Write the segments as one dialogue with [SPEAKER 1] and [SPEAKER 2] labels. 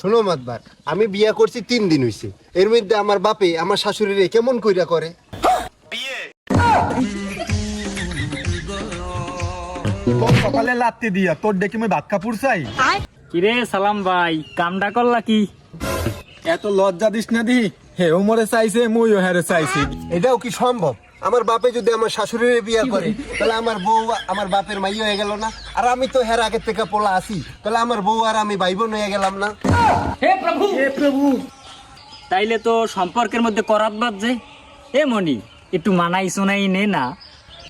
[SPEAKER 1] শোনো মাতবার আমি বিয়া করছি তিন দিন হইছে। এর মধ্যে আমার বাপে আমার শাশুড়িরে কেমন কইরা করে?
[SPEAKER 2] তোর সকালে লাত্তি দিয়া তোর ডেকে আমি ভাত কাপুর চাই?
[SPEAKER 3] কিরে সালাম ভাই কামটা করলা কি?
[SPEAKER 2] এত লজ্জা দিস না দি হে মরে চাইছে মুইও হেরে চাইছি।
[SPEAKER 1] এটাও কি সম্ভব? আমার বাপে যদি আমার শাশুড়িরে বিয়া করে তাহলে আমার বউ আমার বাপের মাই হয়ে গেল না। আর আমি তো হের আগের থেকে পোলা আসি তাহলে আমার বউ আর আমি ভাই বোন হয়ে গেলাম না।
[SPEAKER 3] হে প্রভু! হে প্রভু! তাইলে তো সম্পর্কের মধ্যে করাত বাদ যে। এ মনি একটু মানাই শোনাই নে না।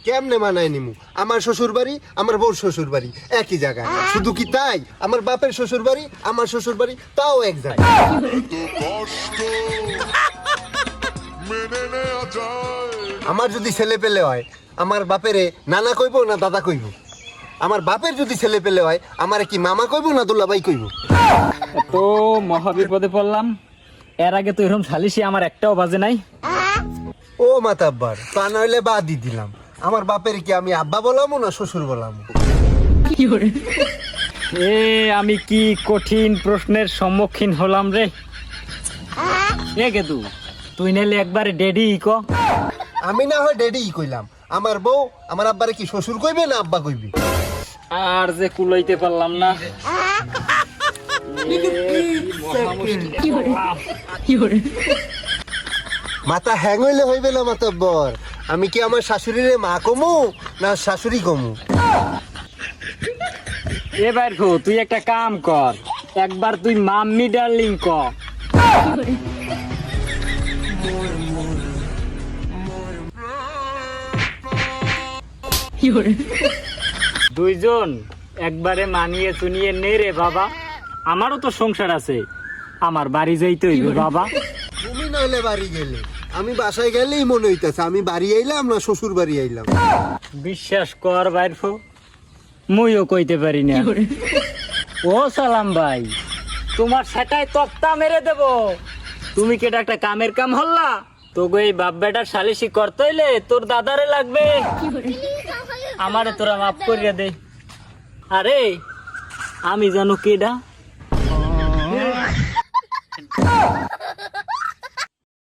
[SPEAKER 1] কেমনে মানায় নিমু? আমার শ্বশুর বাড়ি আমার বউর শ্বশুর বাড়ি একই জায়গায়। শুধু কি তাই? আমার বাপের শ্বশুর বাড়ি আমার শ্বশুর বাড়ি তাও এক জায়গায়। আমার যদি ছেলে পেলে হয় আমার বাপেরে নানা কইব না দাদা কইব? আমার বাপের যদি ছেলে পেলে হয় আমার কি মামা কইব না দুলাভাই কইব?
[SPEAKER 3] তো মহাবিপদে পড়লাম। এর আগে তো এরকম সালিশি আমার একটাও বাজে নাই।
[SPEAKER 1] ও মাতাব্বার তা নইলে বাদই দিলাম। আমার বাপের কি আমি আব্বা বলামো না শ্বশুর বলামো?
[SPEAKER 3] এ আমি কি কঠিন প্রশ্নের সম্মুখীন হলাম রে? এ গেদু তুই নাইলে একবারে ডেডি ক।
[SPEAKER 1] আমি না হয় ডেডি কইলাম। আমার বউ আমার আব্বারে কি শ্বশুর কইবে না আব্বা কইবে?
[SPEAKER 3] আর যে কুলাইতে পারলাম না।
[SPEAKER 1] মাথা হ্যাং হইলে হইবে না মাতাব্বর আমি কি আমার শাশুড়িরে মা কমু না শাশুড়ি কমু?
[SPEAKER 3] এবার খো তুই একটা কাম কর। একবার তুই মাম্মি ডার্লিং ক। দুইজন একবারে মানিয়ে চুনিয়ে নে রে বাবা। আমারও তো সংসার আছে। আমার বাড়ি যাইতে হইবে বাবা।
[SPEAKER 1] তুমি নইলে বাড়ি গেলে। আমি বাসায় গেলেই মনে হইতেছে আমি বাড়ি আইলাম না শ্বশুর বাড়ি আইলাম।
[SPEAKER 3] বিশ্বাস কর বাইরফ মুইও কইতে পারি না। ও সালাম ভাই তোমার সেটাই তক্তা মেরে দেব। তুমি কি এটা একটা কামের কাম হল্লা? তোকে এই বাপ বেটার সালিশি করতে হইলে তোর দাদারে লাগবে। আমারে তোরা মাফ করিয়া দে। আরে আমি জানো কেডা?